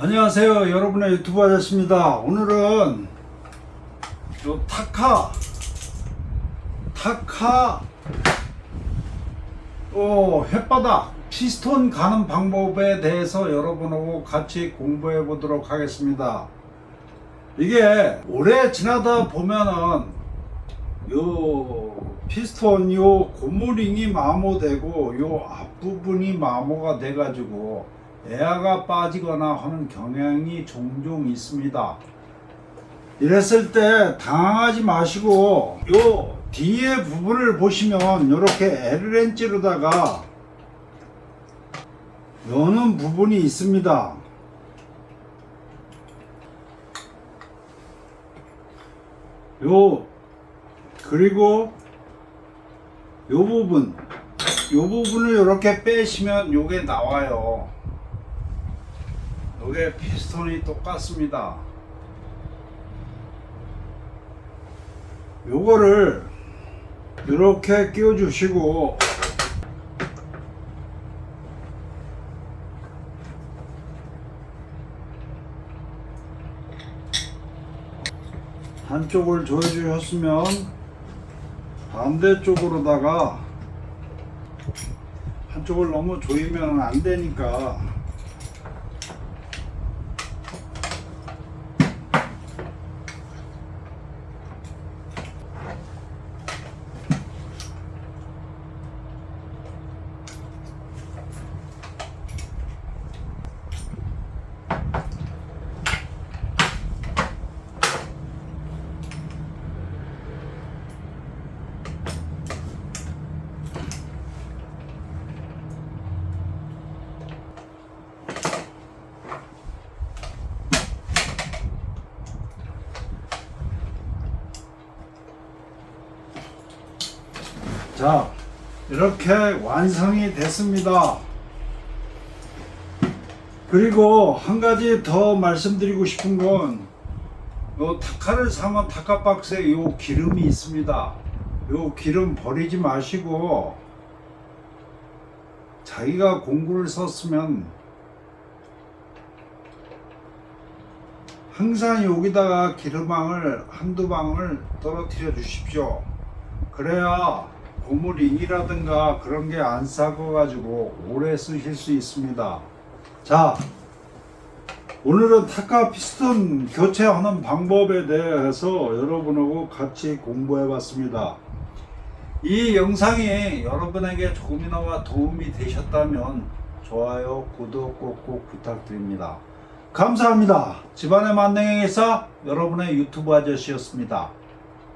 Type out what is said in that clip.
안녕하세요 여러분의 유튜브 아저씨입니다. 오늘은 요 타카 타카 어, 햇바닥 피스톤 가는 방법에 대해서 여러분하고 같이 공부해 보도록 하겠습니다. 이게 오래 지나다 보면은 요 피스톤 요 고무링이 마모되고 요 앞부분이 마모가 돼 가지고 에어가 빠지거나 하는 경향이 종종 있습니다. 이랬을 때 당황하지 마시고 요 뒤에 부분을 보시면 이렇게 L렌치로다가 여는 부분이 있습니다. 요 그리고 요 부분 요 부분을 이렇게 빼시면 요게 나와요. 요게 피스톤이 똑같습니다. 요거를 이렇게 끼워 주시고 한쪽을 조여주셨으면 반대쪽으로다가 한쪽을 너무 조이면 안 되니까 자 이렇게 완성이 됐습니다. 그리고 한 가지 더 말씀드리고 싶은 건 요 타카를 사면 타카 박스에 요 기름이 있습니다. 요 기름 버리지 마시고 자기가 공구를 썼으면 항상 여기다가 기름방을 한두 방울 떨어뜨려 주십시오. 그래야 고무링이라든가 그런 게안 썩어가지고 오래 쓰실 수 있습니다. 자, 오늘은 타카 피스톤 교체하는 방법에 대해서 여러분하고 같이 공부해 봤습니다. 이 영상이 여러분에게 조금이나마 도움이 되셨다면 좋아요, 구독 꼭꼭 부탁드립니다. 감사합니다. 집안의 만능행사 여러분의 유튜브 아저씨였습니다.